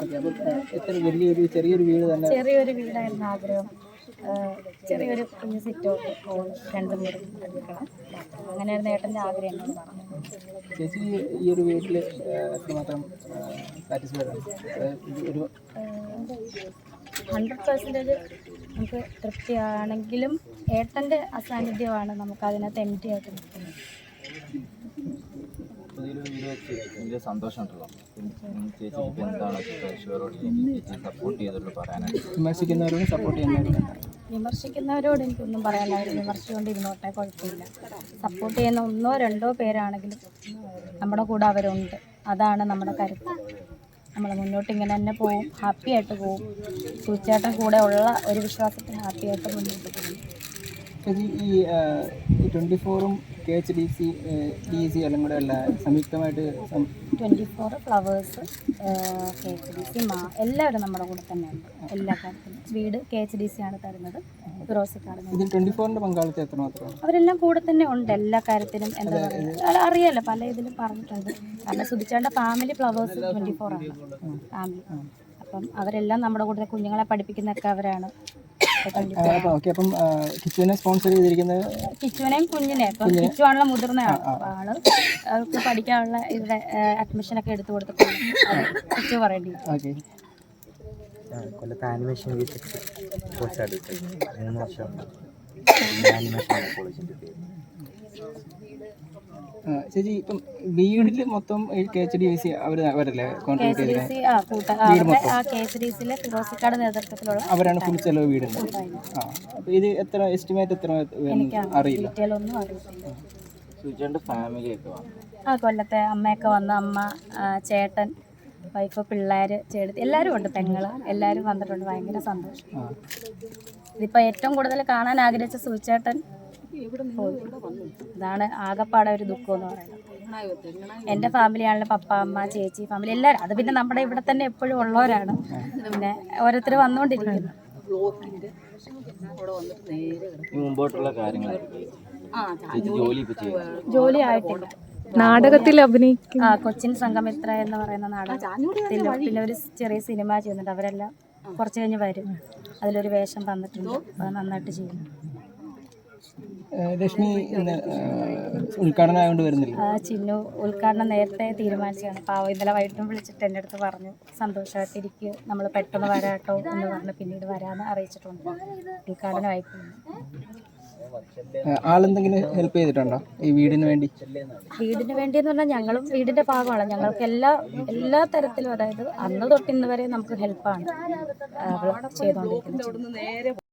Okay അപ്പം എത്ര വലിയൊരു ചെറിയൊരു വീട് തന്നെ ചെറിയൊരു വീടായിരുന്നു ആഗ്രഹം. ചെറിയൊരു കുഞ്ഞ് സിറ്റോ രണ്ട് മുറി അടുക്കള. അങ്ങനെയായിരുന്നു ഏട്ടന്റെ ആഗ്രഹം എന്നോട് ചേച്ചി ഈ ഒരു വീട്ടിൽ എത്രമാത്രം സാറ്റിസ്ഫൈഡ് ആണ്. ഒരു ഹൺഡ്രഡ് പെർസെന്റേജ് നമുക്ക് തൃപ്തിയാണെങ്കിലും ഏട്ടന്റെ അസാന്നിധ്യമാണ് നമുക്ക് അതിനകത്ത് എം ടി ആയിട്ട് പുതിയൊരു വീട് വെച്ച് വലിയ സന്തോഷമുണ്ടല്ലോ. ചേച്ചി ഇപ്പം എന്താണ് പ്രേക്ഷകരോട് ചേച്ചി സപ്പോർട്ട് ചെയ്തിട്ട് പറയാനായിട്ട്? വിമർശിക്കുന്നവരോട് സപ്പോർട്ട് ചെയ്യുന്നവരോട് വിമർശിക്കുന്നവരോട് എനിക്കൊന്നും പറയാനായിരുന്നു വിമർശിച്ചുകൊണ്ട് ഇരുന്നോട്ടെ കുഴപ്പമില്ല. സപ്പോർട്ട് ചെയ്യുന്ന ഒന്നോ രണ്ടോ പേരാണെങ്കിലും നമ്മുടെ കൂടെ അവരുണ്ട്. അതാണ് നമ്മുടെ കരുത്ത്. നമ്മൾ മുന്നോട്ട് ഇങ്ങനെ തന്നെ പോവും. ഹാപ്പി ആയിട്ട് പോവും. തീർച്ചയായിട്ടും കൂടെ ഉള്ള ഒരു വിശ്വാസത്തിൽ ഹാപ്പി ആയിട്ട് മുന്നോട്ട് പോകും ചേച്ചി ഈ ട്വന്റി ഫോറും K H D C D C എല്ലാം കൂടെ അല്ല സംയുക്തമായിട്ട് twenty four Flowers K H D C മാ എല്ലാവരും നമ്മുടെ കൂടെ തന്നെയുണ്ട്. എല്ലാ കാര്യത്തിലും. വീട് കെ എച്ച് ഡി സി ആണ് തരുന്നത്. ട്വന്റി ഫോറിന്റെ പങ്കാളിത്തം എത്രമാത്രമാണ്? അവരെല്ലാം കൂടെ തന്നെ ഉണ്ട് എല്ലാ കാര്യത്തിലും എന്താ പറയുക. അറിയാലോ പല ഇതിലും പറഞ്ഞിട്ടുണ്ട്. കാരണം സുധിച്ചേണ്ട ഫാമിലി ഫ്ലവേഴ്സ് ട്വന്റി ഫോർ ആണ്. ഫാമിലി അപ്പം അവരെല്ലാം നമ്മുടെ കൂടെ കുഞ്ഞുങ്ങളെ പഠിപ്പിക്കുന്നൊക്കെ അവരാണ്. ഓക്കെ അപ്പം കിച്ചുവിനെ സ്പോൺസർ ചെയ്തിരിക്കുന്നത് കിച്ചുവിനെയും കുഞ്ഞിനെ ഇപ്പം കിച്ചു ആണല്ലോ മുതിർന്ന ആൾ. അവർക്ക് പഠിക്കാനുള്ള ഇവിടെ അഡ്മിഷനൊക്കെ എടുത്തു കൊടുത്തിട്ടുണ്ട് കിച്ചു പറയേണ്ടി. ഓക്കെ. കൊല്ലത്ത് ആനിമേഷൻ വിസിറ്റ് കോഴ്സാണ് എടുത്തത് മൂന്ന് വർഷം. ആനിമേഷൻ കോളേജിന്റെ പേര് ചേച്ചി ഇപ്പം വീടിൽ മൊത്തം കെ എച്ച് ഡി സി അവർ അവരല്ലേ കോൺട്രാക്ട് നേതൃത്വത്തിലുള്ള അവരാണ് ഫുൾ ചെലവ് വീട് ആ അപ്പോൾ ഇത് എത്ര എസ്റ്റിമേറ്റ് എത്ര? അറിയില്ല. ആ കൊല്ലത്തെ അമ്മയൊക്കെ വന്ന അമ്മ ചേട്ടൻ വൈഫ് പിള്ളേർ ചേട്ടത്തി എല്ലാവരും ഉണ്ട് പെങ്ങൾ എല്ലാവരും വന്നിട്ടുണ്ട്. ഭയങ്കര സന്തോഷം. ഇതിപ്പോ ഇതിപ്പോൾ ഏറ്റവും കൂടുതൽ കാണാൻ ആഗ്രഹിച്ച സൂചേട്ടൻ ഇതാണ് ആകപ്പാടെ ഒരു ദുഃഖം എന്ന് പറയുന്നത്. എന്റെ ഫാമിലി ആണല്ലോ പപ്പ അമ്മ ചേച്ചി ഫാമിലി എല്ലാവരും. അത് പിന്നെ നമ്മുടെ ഇവിടെ തന്നെ എപ്പോഴും ഉള്ളവരാണ്. പിന്നെ ഓരോരുത്തർ വന്നുകൊണ്ടിരിക്കുന്നു ഈ മുമ്പോട്ടുള്ള ജോലി ആയിട്ടില്ല നാടകത്തിൽ അഭിനയിക്കും. ആ കൊച്ചിൻ സംഗമിത്ര എന്ന് പറയുന്ന നാടകത്തിൽ പിന്നെ ഒരു ചെറിയ സിനിമ ചെയ്യുന്നുണ്ട്. അവരെല്ലാം കുറച്ച് കഴിഞ്ഞ് വരും. അതിലൊരു വേഷം തന്നിട്ടുണ്ട്. അത് നന്നായിട്ട് ചെയ്യുന്നു. ലക്ഷ്മി ഇന്ന് ഉദ്ഘാടനം ആയതുകൊണ്ട് വരുന്നില്ല? ആ ചിന്നു ഉദ്ഘാടനം നേരത്തെ തീരുമാനിച്ചതാണ്. പാവം ഇന്നലെ വൈകിട്ടും വിളിച്ചിട്ട് എന്റെ അടുത്ത് പറഞ്ഞു. സന്തോഷമായിട്ടിരിക്കുക നമ്മൾ പെട്ടെന്ന് വരാട്ടോ എന്ന് പറഞ്ഞ് പിന്നീട് വരാമെന്ന് അറിയിച്ചിട്ടുണ്ട്. ഉദ്ഘാടനമായി ആളെന്തെങ്കിലും ഹെൽപ്പ് ചെയ്തിട്ടുണ്ടോ ഈ വീടിന് വേണ്ടി? വീടിന് വേണ്ടി എന്ന് പറഞ്ഞാൽ ഞങ്ങളും വീടിന്റെ ഭാഗമാണ്. ഞങ്ങൾക്ക് എല്ലാ എല്ലാ തരത്തിലും അതായത് അന്ന് തൊട്ട് ഇന്ന് വരെ നമുക്ക് ഹെൽപ്പാണ് ചെയ്തുകൊണ്ടിരിക്കുന്നത്